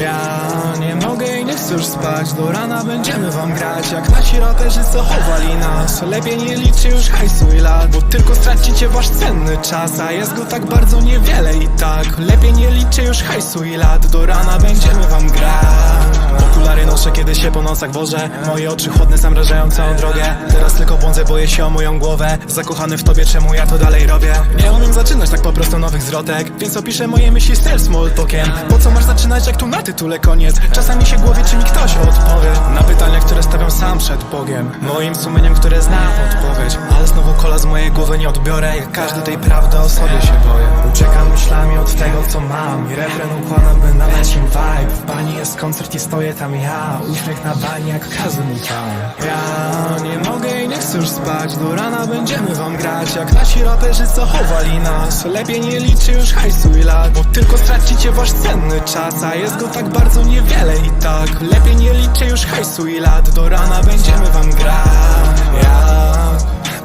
Ja nie mogę i nie chcę już spać Do rana będziemy wam grać. Jak nasi raperzy co chowali nas Lepiej nie liczy już hajsu i lat Bo tylko stracicie wasz cenny czas A jest go tak bardzo niewiele i tak. Lepiej nie liczy już hajsu i lat Do rana będziemy wam grać Okulary noszę kiedy się po nocach wożę. Moje oczy chłodne zamrażają całą drogę. Teraz tylko błądzę, boję się o moją głowę. Zakochany w tobie, czemu ja to dalej robię? Nie umiem zaczynać tak po prostu nowych zwrotek. Więc opiszę moje myśli self small talkiem. Po co masz zaczynać jak tu na tytule koniec? Czasami się głowie, czy mi ktoś odpowie pytania, które stawiam sam przed Bogiem. Moim sumieniem, które zna odpowiedź. Ale znowu kola z mojej głowy nie odbiorę Jak każdy tej prawdy o sobie się boję. Uciekam myślami od tego, co mam I refren układam, by nadać im vibe. W bani jest koncert i stoję tam ja. Uśmiech na bani jak każdy mój fan Ja nie mogę i nie chcę już spać Do rana będziemy wam grać. Jak nasi raperzy co chowali nas Lepiej nie liczy już hajsu i lat Bo tylko stracicie wasz cenny czas A jest go tak bardzo niewiele i tak. Lepiej nie liczy już hajsu i lat. Do rana będziemy wam grać.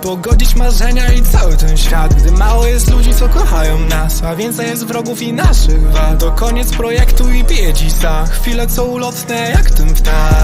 Pogodzić marzenia i cały ten świat. Gdy mało jest ludzi, co kochają nas A więcej jest wrogów i naszych wad. To koniec projektu i bije dzisa Chwile co ulotne jak ten ptak